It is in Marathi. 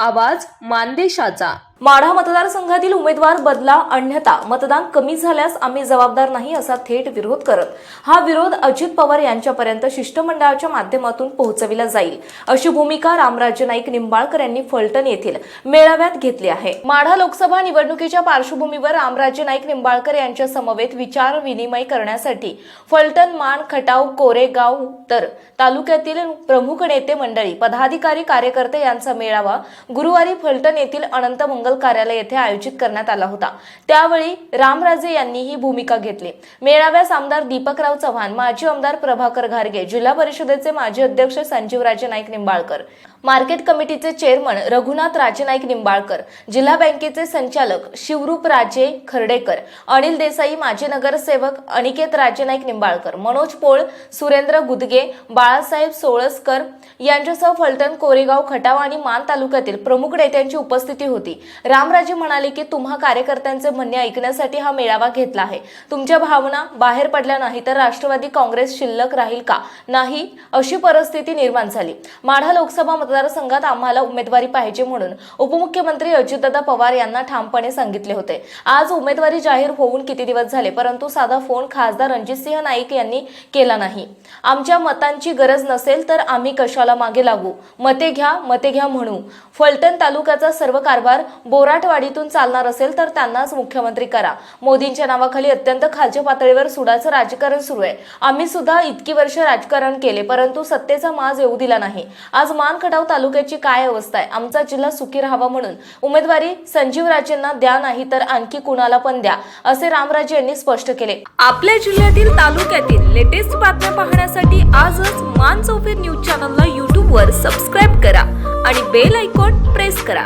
आवाज मानदेशाचा. माढा मतदारसंघातील उमेदवार बदला अन्यथा मतदान कमी झाल्यास आम्ही जबाबदार नाही असा थेट विरोध करत हा विरोध अजित पवार यांच्यापर्यंत शिष्टमंडळाच्या माध्यमातून पोहोचविला जाईल अशी भूमिका रामराज्य नाईक निंबाळकर यांनी फलटण येथील मेळाव्यात घेतली आहे. माढा लोकसभा निवडणुकीच्या पार्श्वभूमीवर रामराज्य नाईक निंबाळकर यांच्या समवेत विचार विनिमय करण्यासाठी फलटण मान खटाव कोरेगाव तर तालुक्यातील प्रमुख नेते मंडळी पदाधिकारी कार्यकर्ते यांचा मेळावा गुरुवारी फलटण येथील अनंत मंगल कार्यालय येथे आयोजित करण्यात आला होता. त्यावेळी रामराजे यांनी ही भूमिका घेतली. मेळाव्यास आमदार दीपकराव चव्हाण माजी आमदार प्रभाकर घारगे जिल्हा परिषदेचे माजी अध्यक्ष संजीवराजे नाईक निंबाळकर मार्केट कमिटीचे चेअरमन रघुनाथ राजे नाईक निंबाळकर जिल्हा बँकेचे संचालक शिवरूप राजे खर्डेकर अनिल देसाई माजी नगरसेवक अनिकेत राजे नाईक निंबाळकर मनोज पोळ सुरेंद्र गुदगे बाळासाहेब सोळसकर यांच्यासह फलटण कोरेगाव खटाव आणि मान तालुक्यातील प्रमुख नेत्यांची उपस्थिती होती. रामराजे म्हणाले की तुम्हा कार्यकर्त्यांचे म्हणणे ऐकण्यासाठी हा मेळावा घेतला आहे. तुमच्या भावना बाहेर पडल्या नाही तर राष्ट्रवादी काँग्रेस शिल्लक राहील का? नाही अशी परिस्थिती निर्माण झाली. माढा लोकसभा मतदारसंघात आम्हाला उमेदवारी पाहिजे म्हणून उपमुख्यमंत्री अजितदादा पवार यांना ठामपणे सांगितले होते. आज उमेदवारी जाहीर होऊन किती दिवस झाले? परंतु साधा फोन खासदार रणजितसिंह नाईक यांनी केला नाही. आमच्या मतांची गरज नसेल तर आम्ही कशाला मागे लागू? मते घ्या मते घ्या म्हणू. फलटण तालुक्याचा सर्व कारभार बोराटवाडीतून चालणार असेल तर त्यांनाच मुख्यमंत्री करा. मोदींच्या नावाखाली अत्यंत खालच्या पातळीवर सुडाचं राजकारण सुरू आहे. आम्ही सुद्धा इतकी वर्ष राजकारण केले परंतु सत्तेचा माज येऊ दिला नाही. आज मानखटाव तालुक्याची काय अवस्था आहे? आमचा जिल्हा सुखी राहावा म्हणून. उमेदवारी संजीवराजेंना द्या नाही तर आणखी कुणाला पण द्या असे रामराजे यांनी स्पष्ट केले. आपल्या जिल्ह्यातील तालुक्यातील लेटेस्ट बातम्या पाहण्यासाठी आजच मान चौफेर न्यूज चॅनलला यूट्यूबवर सबस्क्राईब करा आणि बेल आयकॉन प्रेस करा.